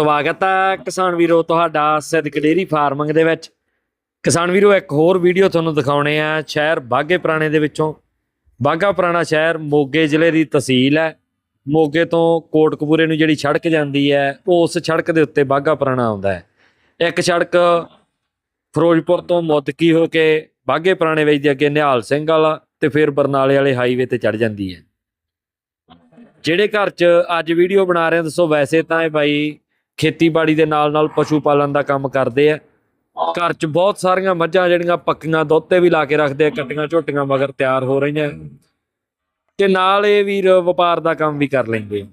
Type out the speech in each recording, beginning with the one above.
ਸਵਾਗਤ ਹੈ ਕਿਸਾਨ ਵੀਰੋ, ਤੁਹਾਡਾ ਸਿੱਧਕ ਡੇਰੀ ਫਾਰਮਿੰਗ ਦੇ ਵਿੱਚ। ਕਿਸਾਨ ਵੀਰੋ, ਇੱਕ ਹੋਰ ਵੀਡੀਓ ਤੁਹਾਨੂੰ ਦਿਖਾਉਣੇ ਆ। ਸ਼ਹਿਰ ਬਾਗੇ ਪੁਰਾਣੇ ਦੇ ਵਿੱਚੋਂ। ਬਾਗਾ ਪੁਰਾਣਾ ਸ਼ਹਿਰ ਮੋਗੇ ਜ਼ਿਲ੍ਹੇ ਦੀ ਤਹਿਸੀਲ ਹੈ। ਮੋਗੇ ਤੋਂ ਕੋਟਕਪੂਰੇ ਨੂੰ ਜਿਹੜੀ ਸੜਕ ਜਾਂਦੀ ਹੈ, ਉਸ ਸੜਕ ਦੇ ਉੱਤੇ ਬਾਗਾ ਪੁਰਾਣਾ ਆਉਂਦਾ ਹੈ। ਇੱਕ ਸੜਕ ਫਿਰੋਜ਼ਪੁਰ ਤੋਂ ਮੁੱਦਕੀ ਹੋ ਕੇ ਬਾਗੇ ਪੁਰਾਣੇ ਵਿੱਚ ਦੀ ਅੱਗੇ ਨਿਹਾਲ ਸਿੰਘ ਵਾਲਾ ਤੇ ਫਿਰ ਬਰਨਾਲੇ ਵਾਲੇ ਹਾਈਵੇ ਤੇ ਚੜ ਜਾਂਦੀ ਹੈ। ਜਿਹੜੇ ਘਰ 'ਚ ਅੱਜ ਵੀਡੀਓ ਬਣਾ ਰਹੇ ਹਾਂ, ਦੱਸੋ ਵੈਸੇ ਤਾਂ ਇਹ ਬਾਈ ਖੇਤੀਬਾੜੀ ਦੇ ਨਾਲ ਨਾਲ ਪਸ਼ੂ ਪਾਲਣ ਦਾ ਕੰਮ ਕਰਦੇ ਆ। ਘਰ 'ਚ ਬਹੁਤ ਸਾਰੀਆਂ ਮੱਝਾਂ ਜਿਹੜੀਆਂ ਪੱਕੀਆਂ ਦੁੱਧ ਤੇ ਵੀ ਲਾ ਕੇ ਰੱਖਦੇ ਆ, ਕੱਟੀਆਂ ਝੋਟੀਆਂ ਮਗਰ ਤਿਆਰ ਹੋ ਰਹੀਆਂ। ਤੇ ਨਾਲ ਇਹ ਵੀਰ ਵਪਾਰ ਦਾ ਕੰਮ ਵੀ ਕਰ ਲੈਂਦੇ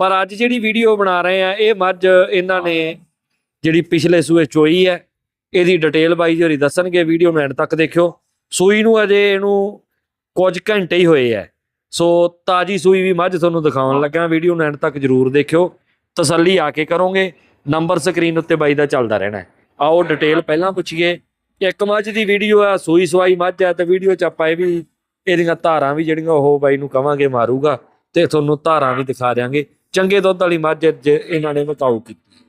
ਪਰ ਅੱਜ ਜਿਹੜੀ ਵੀਡੀਓ ਬਣਾ ਰਹੇ ਆ, ਇਹ ਮੱਝ ਇਹਨਾਂ ਨੇ ਜਿਹੜੀ ਪਿਛਲੇ ਸੂਏ ਚੋਈ ਹੈ ਇਹਦੀ ਡਿਟੇਲ ਬਾਈ ਜੀ ਹੋਰੀ ਦੱਸਣਗੇ, ਵੀਡੀਓ ਨੂੰ ਐਂਡ ਤੱਕ ਦੇਖਿਓ। ਸੂਈ ਨੂੰ ਅਜੇ ਇਹਨੂੰ ਕੁਝ ਘੰਟੇ ਹੀ ਹੋਏ ਆ। ਸੋ ਤਾਜੀ ਸੂਈ ਵੀ ਮੱਝ ਤੁਹਾਨੂੰ ਦਿਖਾਉਣ ਲੱਗਾ ਵੀਡੀਓ ਨੂੰ ਐਂਡ ਤੱਕ ਜਰੂਰ ਦੇਖਿਓ। ਤਸੱਲੀ ਆ ਕੇ ਕਰੋਗੇ। ਨੰਬਰ ਸਕਰੀਨ ਉੱਤੇ ਬਾਈ ਦਾ ਚੱਲਦਾ ਰਹਿਣਾ। ਆਓ ਡਿਟੇਲ ਪਹਿਲਾਂ ਪੁੱਛੀਏ। ਇੱਕ ਮੱਝ ਦੀ ਵੀਡੀਓ ਆ ਸੂਈ ਸਵਾਈ ਮੱਝ ਆ ਤੇ ਵੀਡੀਓ ਚ ਆਪਾਂ ਇਹ ਵੀ ਇਹਦੀਆਂ ਧਾਰਾਂ ਵੀ ਜਿਹੜੀਆਂ ਉਹ ਬਾਈ ਨੂੰ ਕਵਾਂਗੇ ਮਾਰੂਗਾ ਤੇ ਤੁਹਾਨੂੰ ਧਾਰਾਂ ਵੀ ਦਿਖਾ ਦਿਆਂਗੇ। ਚੰਗੇ ਦੁੱਧ ਵਾਲੀ ਮੱਝ ਜੇ ਇਹਨਾਂ ਨੇ ਮਕਾਊ ਕੀਤੀ।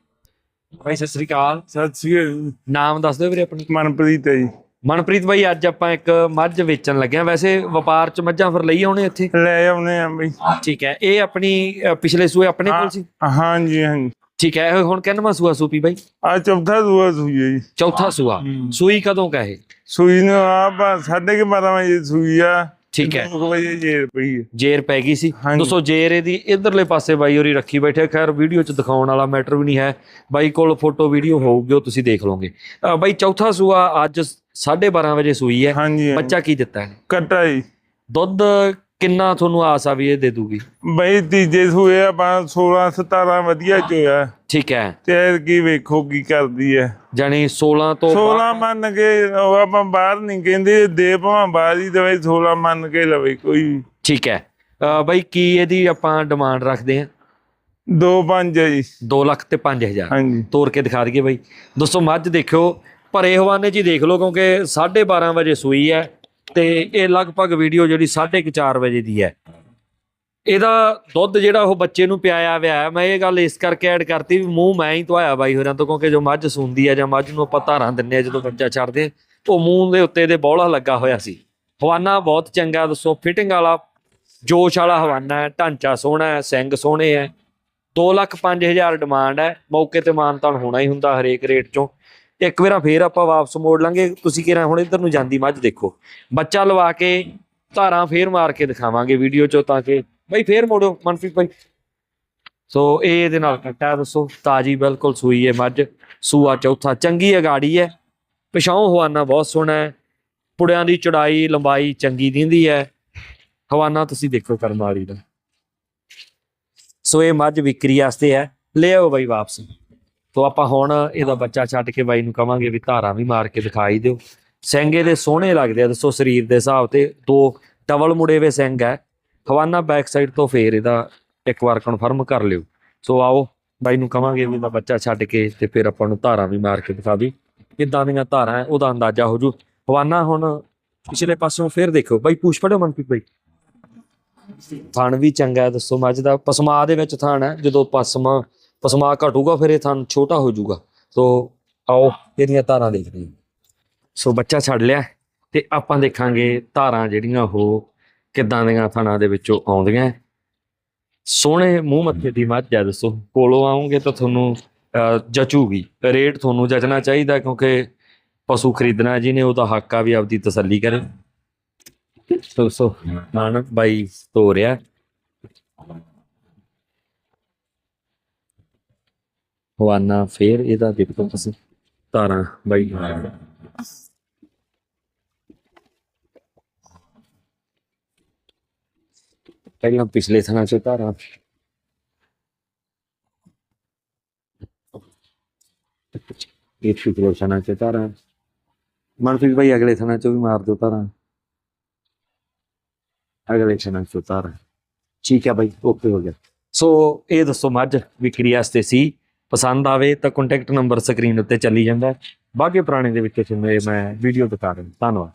ਬਾਈ ਸਤਿ ਸ੍ਰੀ ਅਕਾਲ। ਸਤਿ ਸ੍ਰੀ ਅਕਾਲ। ਨਾਮ ਦੱਸ ਦਿਓ ਵੀਰੇ ਆਪਣੀ। ਮਨਪ੍ਰੀਤ ਹੈ ਜੀ। ਮਨਪ੍ਰੀਤ ਬਾਈ ਅੱਜ ਆਪਾਂ ਇੱਕ ਮੱਝ ਵੇਚਣ ਲੱਗੇ ਆ ਵੈਸੇ ਵਪਾਰ ਚ ਮੱਝਾਂ ਫਿਰ ਲਈ ਆਉਣੇ ਇੱਥੇ? ਲੈ ਆਉਨੇ ਆ ਬਈ। ਠੀਕ ਹੈ। ਇਹ ਆਪਣੀ ਅ, ਪਿਛਲੇ ਸੂਏ ਆਪਣੇ ਕੋਲ ਸੀ? ਹਾਂਜੀ ਹਾਂਜੀ। ਠੀਕ ਹੈ। ਇਹ ਹੁਣ ਕਿੰਨਵਾਂ ਸੂਆ ਸੂਪੀ ਬਾਈ? ਆ ਚੌਥਾ ਦੂਆ ਸੂਈ ਹੈ ਜੀ। ਚੌਥਾ ਸੂਆ। ਸੂਈ ਕਦੋਂ ਕਹੇ ਸੂਈ ਨੂੰ ਆ ਬਸ ਸਾਢੇ ਕੇ 12 ਵਜੇ ਸੂਈ ਆ। ਠੀਕ ਹੈ। ਵਜੇ ਜੇ ਪਈ ਹੈ। ਜੇਰ ਪੈ ਗਈ ਸੀ। ਦੋਸਤੋ ਜੇਰ ਇਹਦੀ ਇਧਰਲੇ ਪਾਸੇ ਬਾਈ ਹੋਰੀ ਰੱਖੀ ਬੈਠੇ ਖੈਰ ਵੀਡੀਓ ਚ ਦਿਖਾਉਣ ਵਾਲਾ ਮੈਟਰ ਵੀ ਨਹੀਂ ਹੈ। ਬਾਈ ਕੋਲ ਫੋਟੋ ਵੀਡੀਓ ਹੋਊਗੀ ਉਹ ਤੁਸੀਂ ਦੇਖ ਲਓਗੇ। ਬਾਈ ਚੌਥਾ ਸੂਆ ਅੱਜ 12:30 ਵਜੇ ਸੂਈ ਹੈ। ਬੱਚਾ ਕੀ ਦਿੱਤਾ ਹੈ ਕੱਟਾ ਜੀ। ਦੁੱਧ ਕਿੰਨਾ ਤੁਹਾਨੂੰ ਆਸ ਆ ਵੀ ਇਹ ਦੇ ਦੂਗੀ? ਬਈ ਤੀਜੇ ਸੂਏ ਆ ਬਾ 16 17 ਵਧੀਆ ਚੋਇਆ ਠੀਕ ਹੈ। ਤੇ ਕੀ ਵੇਖੋ ਕੀ ਕਰਦੀ ਹੈ। ਜਾਨੀ 16 ਤੋਂ 16 ਮੰਨ ਕੇ ਆਪਾਂ ਬਾਹਰ ਨਹੀਂ ਕਹਿੰਦੇ ਦੇ ਭਾਵੇਂ ਬਾਹਰ ਹੀ ਦਵੇ 16 ਮੰਨ ਕੇ ਲਵੇ ਕੋਈ। ਠੀਕ ਹੈ। ਬਾਈ ਕੀ ਇਹਦੀ ਆਪਾਂ ਡਿਮਾਂਡ ਰੱਖਦੇ ਪੰਜ ਹੈ ਜੀ। 2 ਲੱਖ ਤੇ 5000 ਹਾਂਜੀ। ਤੋੜ ਕੇ ਦਿਖਾ ਦਈਏ ਬਾਈ। ਦੋਸਤੋ ਮੱਝ ਦੇਖਿਓ ਭਰੇ ਹਵਾਨੇ ਜੀ ਦੇਖ ਲਓ ਕਿਉਂਕਿ 12:30 ਵਜੇ ਸੂਈ ਹੈ। ਤੇ ਇਹ ਲਗਭਗ ਵੀਡੀਓ ਜਿਹੜੀ 4:30 ਵਜੇ ਦੀ ਹੈ। ਇਹਦਾ ਦੁੱਧ ਜਿਹੜਾ ਉਹ ਬੱਚੇ ਨੂੰ ਪਿਆਇਆ ਹੋਇਆ ਹੈ। ਮੈਂ ਇਹ ਗੱਲ ਇਸ ਕਰਕੇ ਐਡ ਕਰਤੀ ਵੀ ਮੂੰਹ ਮੈਂ ਹੀ ਧਵਾਇਆ ਬਾਈ ਹੋਰਾਂ ਤੋਂ ਕਿਉਂਕਿ ਜੋ ਮੱਝ ਸੂੰਦੀ ਹੈ ਜਾਂ ਮੱਝ ਨੂੰ ਆਪਾਂ ਧਾਰਾਂ ਦਿੰਨੇ ਆ ਜਦੋਂ ਬੱਚਾ ਛੱਡਦੇ ਆ, ਉਹ ਮੂੰਹ ਦੇ ਉੱਤੇ ਦੇ ਬੌਲਾ ਲੱਗਾ ਹੋਇਆ ਸੀ। ਹਵਾਨਾ ਬਹੁਤ ਚੰਗਾ ਦੱਸੋ ਫਿਟਿੰਗ ਵਾਲਾ ਜੋਸ਼ ਵਾਲਾ ਹਵਾਨਾ ਹੈ ਢਾਂਚਾ ਸੋਹਣਾ ਹੈ ਸਿੰਘ ਸੋਹਣੇ ਹੈ। 2 ਲੱਖ 5000 ਡਿਮਾਂਡ ਹੈ। ਮੌਕੇ ਤੇ ਮਾਨਤਾਨ ਹੋਣਾ ਹੀ ਹੁੰਦਾ ਹਰੇਕ ਰੇਟ ਚੋਂ। ਇੱਕ ਵਾਰਾ ਫੇਰ ਆਪਾਂ ਵਾਪਸ ਮੋੜ ਲਾਂਗੇ। ਤੁਸੀਂ ਕਿਹੜਾ ਹੁਣ ਇੱਧਰ ਨੂੰ ਜਾਂਦੀ ਮੱਝ ਦੇਖੋ। ਬੱਚਾ ਲਵਾ ਕੇ ਧਾਰਾਂ ਫੇਰ ਮਾਰ ਕੇ ਦਿਖਾਵਾਂਗੇ ਵੀਡੀਓ ਚੋਂ ਤਾਂ ਕਿ ਬਈ ਫੇਰ ਮੋੜੋ ਮਨਪ੍ਰੀਤ ਭਾਈ ਸੋ ਇਹ ਇਹਦੇ ਨਾਲ ਕੱਟਾ ਦੱਸੋ, ਤਾਜੀ ਬਿਲਕੁਲ ਸੂਈ ਹੈ ਮੱਝ। ਸੂਆ ਚੌਥਾ, ਚੰਗੀ ਅਗਾੜੀ ਹੈ। ਪਿਛਾਉ ਹਵਾਨਾ ਬਹੁਤ ਸੋਹਣਾ ਹੈ। ਪੁੜਿਆਂ ਦੀ ਚੜਾਈ, ਲੰਬਾਈ ਚੰਗੀ ਦਿੰਦੀ ਹੈ। ਹਵਾਨਾ ਤੁਸੀਂ ਦੇਖੋ ਕਰਮ ਦਾ। ਸੋ ਇਹ ਮੱਝ ਵਿਕਰੀ ਵਾਸਤੇ ਹੈ। ਲੈ ਆਓ ਬਾਈ ਵਾਪਸ। ਤੋ ਆਪਾਂ ਹੁਣ ਇਹਦਾ ਬੱਚਾ ਛੱਡ ਕੇ ਬਾਈ ਨੂੰ ਕਵਾਂਗੇ ਵੀ ਧਾਰਾਂ ਵੀ ਮਾਰ ਕੇ ਦਿਖਾਈ ਦਿਓ। ਸਿੰਘੇ ਦੇ ਸੋਹਣੇ ਲੱਗਦੇ ਆ, ਦੱਸੋ ਸਰੀਰ ਦੇ ਹਿਸਾਬ ਤੇ। ਦੋ ਡਬਲ ਮੁੜੇ ਵੇ ਸਿੰਘ ਹੈ। ਹਵਾਨਾ ਬੈਕ ਸਾਈਡ ਤੋਂ ਫੇਰ ਇਹਦਾ ਇੱਕ ਵਾਰ ਕਨਫਰਮ ਕਰ ਲਿਓ। ਸੋ ਆਓ, ਬਾਈ ਨੂੰ ਕਵਾਂਗੇ ਵੀ ਇਹਦਾ ਬੱਚਾ ਛੱਡ ਕੇ ਤੇ ਫਿਰ ਆਪਾਂ ਨੂੰ ਧਾਰਾਂ ਵੀ ਮਾਰ ਕੇ ਦਿਖਾ ਦੀ ਕਿੱਦਾਂ ਦੀਆਂ ਧਾਰਾਂ ਉਹਦਾ ਅੰਦਾਜ਼ਾ ਹੋ ਜੂ। ਹਵਾਨਾ ਹੁਣ ਪਿਛਲੇ ਪਾਸੋਂ ਫੇਰ ਦੇਖੋ ਬਾਈ ਪੁੱਛ ਪੜਿਓ ਮਨਪ੍ਰੀਤ ਬਾਈ। ਥਣ ਵੀ ਚੰਗਾ ਦੱਸੋ ਮੱਝ ਦਾ। ਪਸਮਾ ਦੇ ਵਿੱਚ ਥਣ ਹੈ, ਜਦੋਂ ਪਸਮਾ ਪਸਮਾ ਘਟੂਗਾ ਫਿਰ ਇਹ ਥਣ ਛੋਟਾ ਹੋ ਜਾਊਗਾ। ਸੋ ਆਓ ਇਹਦੀਆਂ ਧਾਰਾਂ ਦੇਖਦੇ ਹਾਂ। ਸੋ ਬੱਚਾ ਛੱਡ ਲਿਆ ਤੇ ਆਪਾਂ ਦੇਖਾਂਗੇ ਧਾਰਾਂ ਜਿਹੜੀਆਂ ਉਹ ਕਿੱਦਾਂ ਦੀਆਂ ਥਣਾਂ ਦੇ ਵਿੱਚੋਂ ਆਉਂਦੀਆਂ। ਸੋਹਣੇ ਮੂੰਹ ਮੱਥੇ ਦੀ ਮੱਝ ਹੈ ਦੱਸੋ ਕੋਲੋਂ ਆਉਂਗੇ ਤਾਂ ਤੁਹਾਨੂੰ ਅਹ, ਜਚੂਗੀ। ਰੇਟ ਤੁਹਾਨੂੰ ਜਚਣਾ ਚਾਹੀਦਾ ਕਿਉਂਕਿ ਪਸ਼ੂ ਖਰੀਦਣਾ ਜਿਹਨੇ ਉਹਦਾ ਹੱਕ ਆ ਵੀ ਆਪਦੀ ਤਸੱਲੀ ਕਰੇ। ਸੋ ਸੋ ਨਾਨ ਬਾਈ ਧੋ ਹਵਾਨਾ ਫੇਰ ਇਹਦਾ ਦੇਖੋ ਤੁਸੀਂ ਧਾਰਾਂ ਬਾਈ। ਪਹਿਲਾਂ ਪਿਛਲੇ ਥਾਂ ਚੋਂ ਧਾਰਾਂ। ਇਹ ਪਿਛਲੇ ਥਾਂ ਚੋਂ ਧਾਰਾਂ। ਮਨਪ੍ਰੀਤ ਭਾਈ ਅਗਲੇ ਥਾਂ ਚੋਂ ਵੀ ਮਾਰ ਦਿਓ ਧਾਰਾਂ। ਅਗਲੇ ਥਾਂ ਚੋਂ ਧਾਰਾਂ। ਠੀਕ ਹੈ ਬਾਈ ਓਕੇ ਹੋ ਗਿਆ। ਸੋ ਇਹ ਦੱਸੋ ਮੱਝ ਵਿਕਰੀ ਵਾਸਤੇ ਸੀ। ਪਸੰਦ ਆਵੇ ਤਾਂ ਕੰਟੈਕਟ ਨੰਬਰ ਸਕਰੀਨ ਉੱਤੇ ਚੱਲੀ ਜਾਂਦਾ ਹੈ। ਪੁਰਾਣੇ ਦੇ ਵਿੱਚ ਤੁਹਾਨੂੰ ਇਹ ਮੈਂ ਵੀਡੀਓ ਦਿਖਾ ਰਿਹਾ ਧੰਨਵਾਦ